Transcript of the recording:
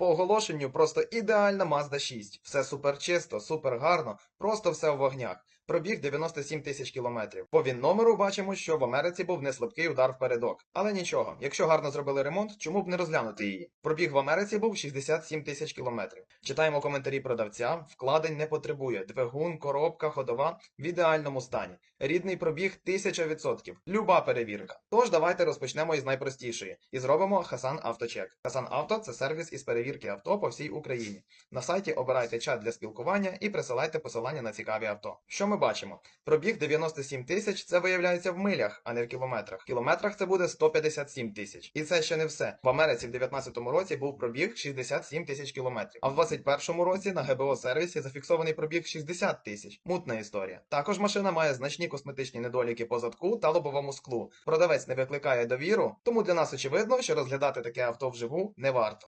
По оголошенню просто ідеальна Mazda 6. Все супер чисто, супер гарно, просто все в вогнях. Пробіг 97 тисяч кілометрів. По він номеру бачимо, що в Америці був неслабкий удар впередок. Але нічого, якщо гарно зробили ремонт, чому б не розглянути її? Пробіг в Америці був 67 тисяч кілометрів. Читаємо коментарі продавця. Вкладень не потребує. Двигун, коробка, ходова в ідеальному стані. Рідний пробіг 1000%. Люба перевірка. Тож давайте розпочнемо із найпростішої і зробимо Хасан Авточек. Хасан Авто це сервіс із перевірки авто по всій Україні. На сайті обирайте чат для спілкування і присилайте посилання на цікаві авто. Що ми бачимо? Пробіг 97 тисяч, це виявляється в милях, а не в кілометрах. В кілометрах це буде 157 тисяч. І це ще не все. В Америці в 2019 році був пробіг 67 тисяч кілометрів. А в 2021 році на ГБО сервісі зафіксований пробіг 60 тисяч. Мутна історія. Також машина має значні косметичні недоліки по задку та лобовому склу. Продавець не викликає довіру, тому для нас очевидно, що розглядати таке авто вживу не варто.